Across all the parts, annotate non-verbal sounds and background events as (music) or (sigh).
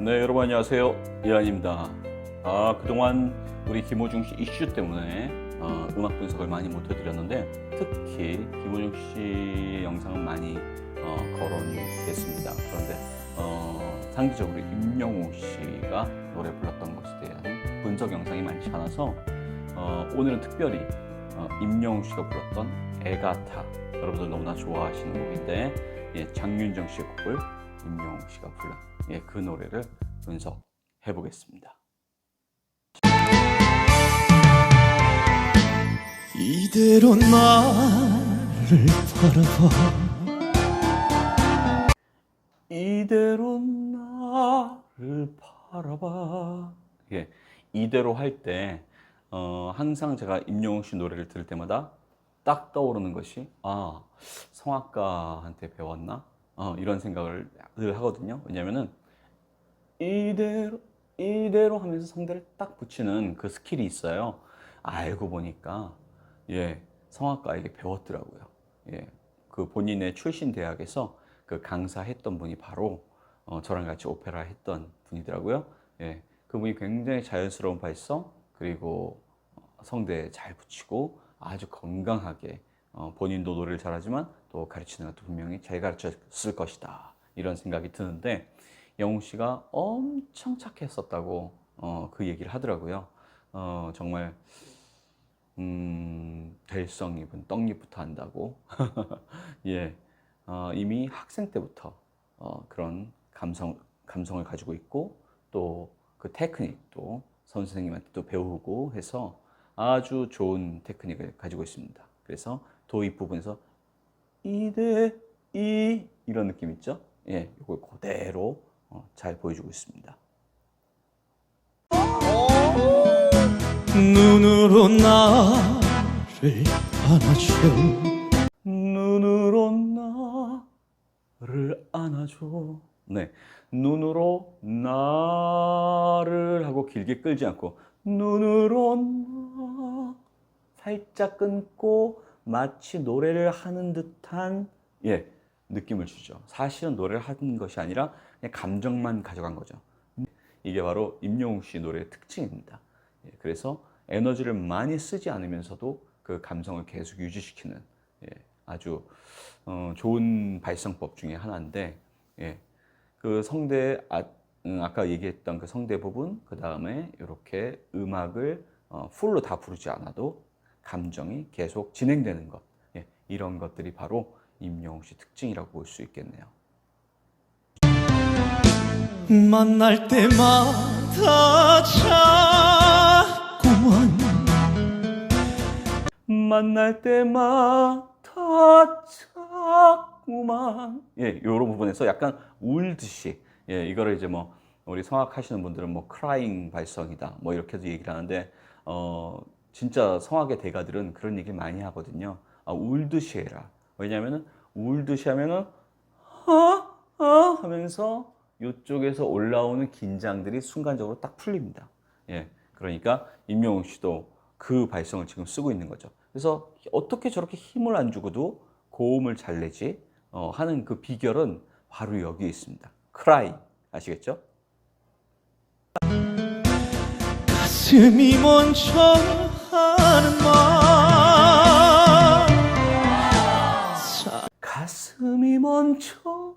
네, 여러분 안녕하세요. 이한입니다. 아, 그동안 우리 김호중 씨 이슈 때문에 어, 음악 분석을 많이 못 해드렸는데 특히 김호중 씨 영상은 많이 어, 거론이 됐습니다. 그런데 어, 상대적으로 임영웅 씨가 노래 불렀던 것에 대한 분석 영상이 많지 않아서 어, 오늘은 특별히 어, 임영웅 씨가 불렀던 애가타 여러분들 너무나 좋아하시는 곡인데 예, 장윤정 씨의 곡을 임영웅 씨가 불른 예, 그 노래를 분석해 보겠습니다. 이대로 나를 바라봐 이대로 나를 바라봐. 예, 이대로 할 때, 어, 항상 제가 임영웅 씨 노래를 들을 때마다 딱 떠오르는 것이, 아, 성악가한테 배웠나? 어, 이런 생각을 늘 하거든요. 왜냐면은, 이대로, 이대로 하면서 성대를 딱 붙이는 그 스킬이 있어요. 알고 보니까, 예, 성악가에게 배웠더라고요. 예, 그 본인의 출신 대학에서 그 강사했던 분이 바로 어, 저랑 같이 오페라 했던 분이더라고요. 예, 그분이 굉장히 자연스러운 발성 그리고 어, 성대 잘 붙이고 아주 건강하게 어, 본인도 노래를 잘하지만 또 가르치는 것도 분명히 잘 가르쳤을 것이다 이런 생각이 드는데 영웅 씨가 엄청 착했었다고 어, 그 얘기를 하더라고요. 어, 정말 음, 될성 입은 떡잎부터 한다고. (laughs) 예, 어, 이미 학생 때부터 어, 그런 감성, 감성을 가지고 있고 또 그 테크닉도 선생님한테 또 배우고 해서 아주 좋은 테크닉을 가지고 있습니다. 그래서 도입 부분에서 이대 이 이런 느낌 있죠? 예, 이걸 그대로 어, 잘 보여주고 있습니다. 눈으로 나를 안아줘 눈으로 나를 안아줘. 네. 눈으로 나를 하고 길게 끌지 않고 눈으로 나 살짝 끊고 마치 노래를 하는 듯한 예, 느낌을 주죠. 사실은 노래를 하는 것이 아니라 그냥 감정만 가져간 거죠. 이게 바로 임영웅 씨 노래의 특징입니다. 예, 그래서 에너지를 많이 쓰지 않으면서도 그 감성을 계속 유지시키는 예, 아주 어, 좋은 발성법 중에 하나인데 예, 그 성대 아, 음, 아까 얘기했던 그 성대 부분 그 다음에 이렇게 음악을 어, 풀로 다 부르지 않아도 감정이 계속 진행되는 것. 예, 이런 것들이 바로 임영웅 씨 특징이라고 볼 수 있겠네요. 만날 때마다 자꾸만 만날 때마다 자꾸만. 예, 요런 부분에서 약간 울듯이. 예, 이거를 이제 뭐 우리 성악 하시는 분들은 뭐 크라잉 발성이다. 뭐 이렇게도 얘기를 하는데 어 진짜 성악의 대가들은 그런 얘기를 많이 하거든요. 아, 울듯이 해라. 왜냐면은 울듯이 하면은 아, 아 하면서 이쪽에서 올라오는 긴장들이 순간적으로 딱 풀립니다. 예. 그러니까 임영웅 씨도 그 발성을 지금 쓰고 있는 거죠. 그래서 어떻게 저렇게 힘을 안 주고도 고음을 잘 내지 어, 하는 그 비결은 바로 여기에 있습니다. 크라이 아시겠죠? 가슴이 하는 말 가슴이 먼저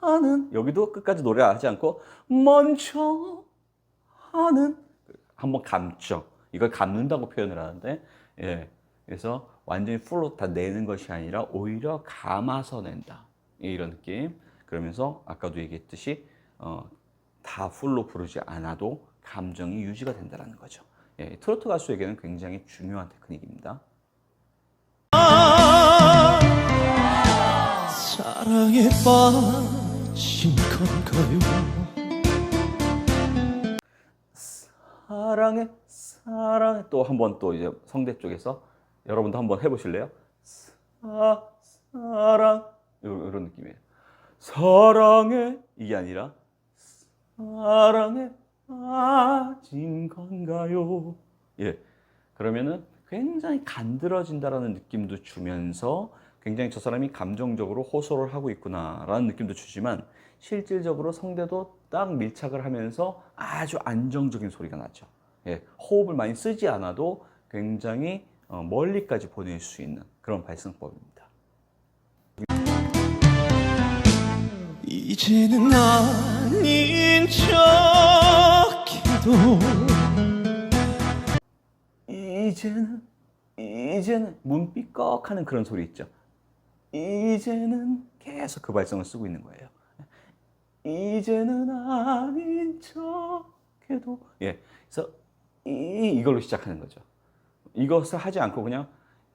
하는 여기도 끝까지 노래하지 않고 먼저 하는 한번 감죠. 이걸 감는다고 표현을 하는데 예. 그래서 완전히 풀로 다 내는 것이 아니라 오히려 감아서 낸다. 예, 이런 느낌. 그러면서 아까도 얘기했듯이 어, 다 풀로 부르지 않아도 감정이 유지가 된다는 거죠. 예, 트로트 가수에게는 굉장히 중요한 테크닉입니다. 사랑에 빠진 건가요 사랑해 사랑해 또한 번 또 이제 성대 쪽에서 여러분도 한번 해보실래요? 사 사랑 이런, 이런 느낌이에요. 사랑해 이게 아니라 사랑해 빠진 건가요? 예 그러면은 굉장히 간드러진다라는 느낌도 주면서 굉장히 저 사람이 감정적으로 호소를 하고 있구나라는 느낌도 주지만 실질적으로 성대도 딱 밀착을 하면서 아주 안정적인 소리가 나죠. 예, 호흡을 많이 쓰지 않아도 굉장히 어, 멀리까지 보낼 수 있는 그런 발성법입니다. 이제는 아닌 척 해도 이제는 이제는 문삐꺽 하는 그런 소리 있죠. 이제는 계속 그 발성을 쓰고 있는 거예요. 이제는 아닌 척해도 예. 그래서 이 이걸로 시작하는 거죠. 이것을 하지 않고 그냥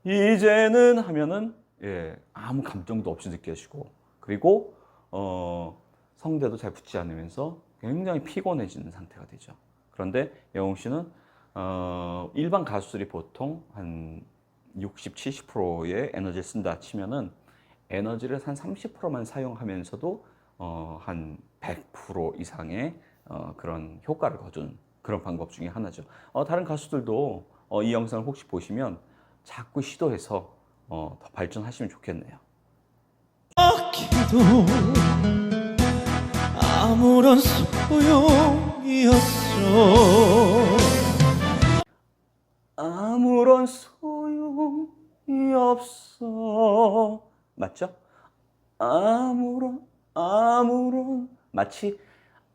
이제는 하면은 예, 아무 감정도 없이 느껴지고 그리고 어, 성대도 잘 붙지 않으면서 굉장히 피곤해지는 상태가 되죠. 그런데 영웅 씨는 어, 일반 가수들이 보통 한 60, 70%의 에너지를 쓴다 치면은 에너지를 한 30%만 사용하면서도 어, 한 100% 이상의 어, 그런 효과를 거두는 그런 방법 중에 하나죠. 어, 다른 가수들도 어, 이 영상을 혹시 보시면 자꾸 시도해서 어, 더 발전하시면 좋겠네요. 아무런 소용이었어 아무런 소용이 없어. 맞죠? 아무런, 아무런. 마치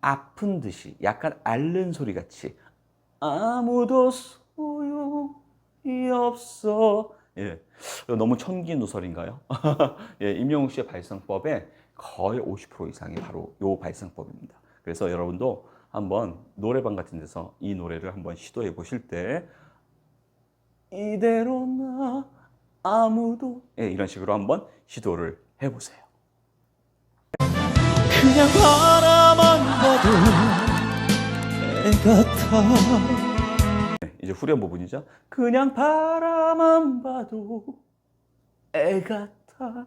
아픈 듯이, 약간 앓는 소리 같이. 아무도 소용이 없어. 예. 너무 천기 누설인가요? (laughs) 예, 임영웅 씨의 발성법의 거의 50% 이상이 바로 요 발성법입니다. 그래서 여러분도 한번 노래방 같은 데서 이 노래를 한번 시도해 보실 때 이대로 나 아무도 예, 이런 식으로 한번 시도를 해 보세요. 그냥 바라만 봐도 애 같아 네, 이제 후렴 부분이죠. 그냥 바라만 봐도 애 같아.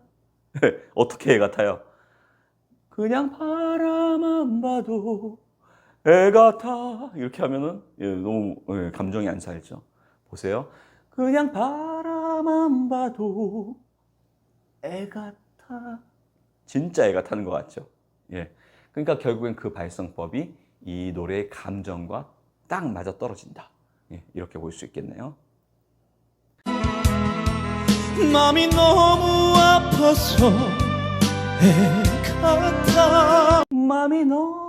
어떻게 애 같아요? 그냥 바라만 봐도 애 같아. 이렇게 하면은 예, 너무 예, 감정이 안 살죠. 보세요. 그냥 바라만 봐도 애 같아. 진짜 애 같다는 것 같죠. 예. 그러니까 결국엔 그 발성법이 이 노래의 감정과 딱 맞아 떨어진다. 예, 이렇게 볼 수 있겠네요. 마음이 너무 아파서 애 같아 마음이 너무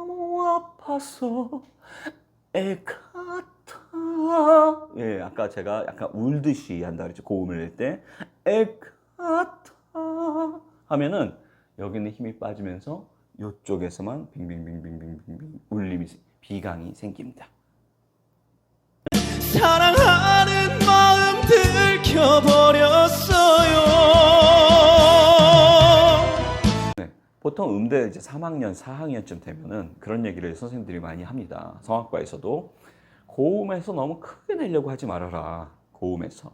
아파서 애 같아. 예, 아까 제가 약간 울듯이 한다 그랬죠. 고음을 낼 때. 애 같아. 하면은 여기는 힘이 빠지면서 이쪽에서만 빙빙빙빙빙빙 울림이, 비강이 생깁니다. 사랑하는 마음 들켜버렸 보통 음대 이제 3학년, 4학년쯤 되면은 그런 얘기를 선생님들이 많이 합니다. 성악과에서도 고음에서 너무 크게 내려고 하지 말아라. 고음에서.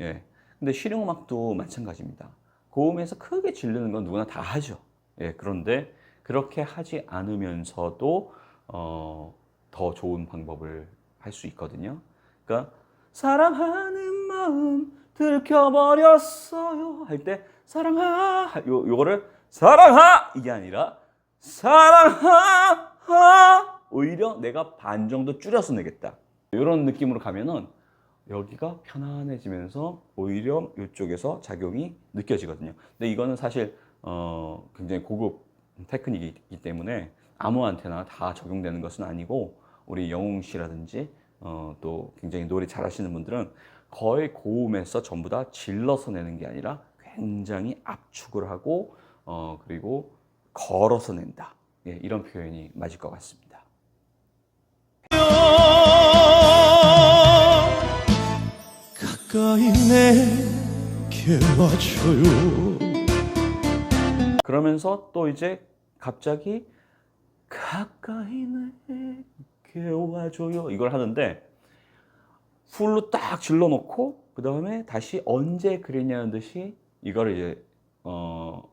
예. 근데 실용음악도 마찬가지입니다. 고음에서 크게 지르는 건 누구나 다 하죠. 예. 그런데 그렇게 하지 않으면서도 어, 더 좋은 방법을 할 수 있거든요. 그러니까 사랑하는 마음 들켜버렸어요 할 때 사랑하. 요 요거를 사랑하! 이게 아니라 사랑하! 오히려 내가 반 정도 줄여서 내겠다. 이런 느낌으로 가면은 여기가 편안해지면서 오히려 이쪽에서 작용이 느껴지거든요. 근데 이거는 사실 어, 굉장히 고급 테크닉이기 때문에 아무한테나 다 적용되는 것은 아니고 우리 영웅 씨라든지 어, 또 굉장히 노래 잘하시는 분들은 거의 고음에서 전부 다 질러서 내는 게 아니라 굉장히 압축을 하고 어, 그리고 걸어서 낸다. 예, 이런 표현이 맞을 것 같습니다. 가까이 내게 와줘요 그러면서 또 이제 갑자기 가까이 내게 와줘요 이걸 하는데 풀로 딱 질러 놓고 그 다음에 다시 언제 그랬냐는 듯이 이걸 이제 어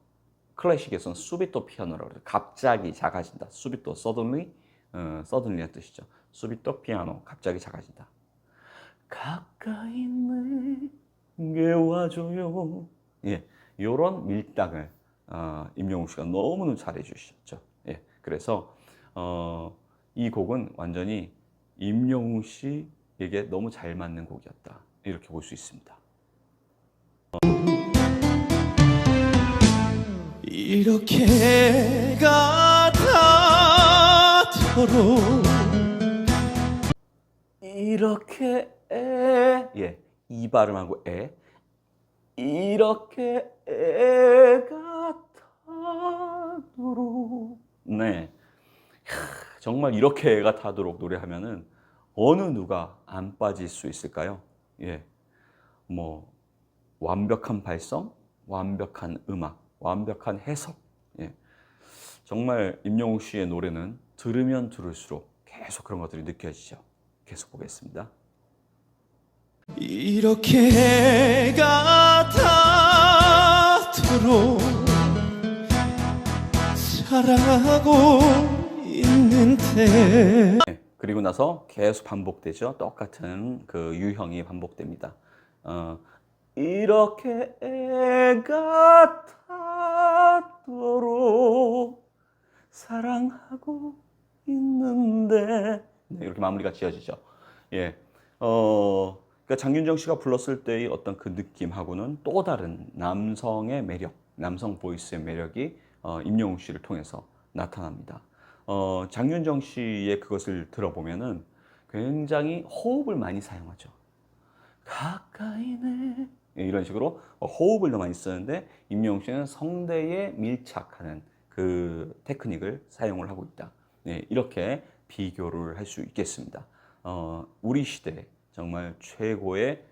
클래식에서는 수비토 피아노라고 그래요. 갑자기 작아진다. 수비토 suddenly 어, suddenly의 뜻이죠. 수비토 피아노 갑자기 작아진다. 가까이 내게 와줘요. 예, 이런 밀당을 어, 임영웅 씨가 너무너무 잘해 주셨죠. 예, 그래서 어, 이 곡은 완전히 임영웅 씨에게 너무 잘 맞는 곡이었다 이렇게 볼 수 있습니다. 이렇게 가다도록 이렇게 애, 예, 이 발음하고 애, 이렇게 애가 타도록, 네, 캬, 정말 이렇게 애가 타도록 노래하면은 어느 누가 안 빠질 수 있을까요? 예, 뭐 완벽한 발성, 완벽한 음악, 완벽한 해석, 예, 정말 임영웅 씨의 노래는 들으면 들을수록 계속 그런 것들이 느껴지죠. 계속 보겠습니다. 이렇게 가다도록 사랑하고 있는데 네, 그리고 나서 계속 반복되죠. 똑같은 그 유형이 반복됩니다. 어, 이렇게 애가 타도록 사랑하고 있는데 네, 이렇게 마무리가 지어지죠. 예, 어, 그러니까 장윤정 씨가 불렀을 때의 어떤 그 느낌하고는 또 다른 남성의 매력, 남성 보이스의 매력이 어, 임영웅 씨를 통해서 나타납니다. 어, 장윤정 씨의 그것을 들어보면은 굉장히 호흡을 많이 사용하죠. 가까이네 예, 이런 식으로 호흡을 더 많이 쓰는데 임영웅 씨는 성대에 밀착하는 그 테크닉을 사용을 하고 있다. 네, 이렇게 비교를 할 수 있겠습니다. 어, 우리 시대 정말 최고의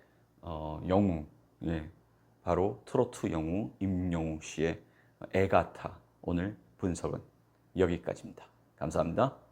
어, 영웅, 예, 바로 트로트 영웅 임영웅 씨의 애가타 오늘 분석은 여기까지입니다. 감사합니다.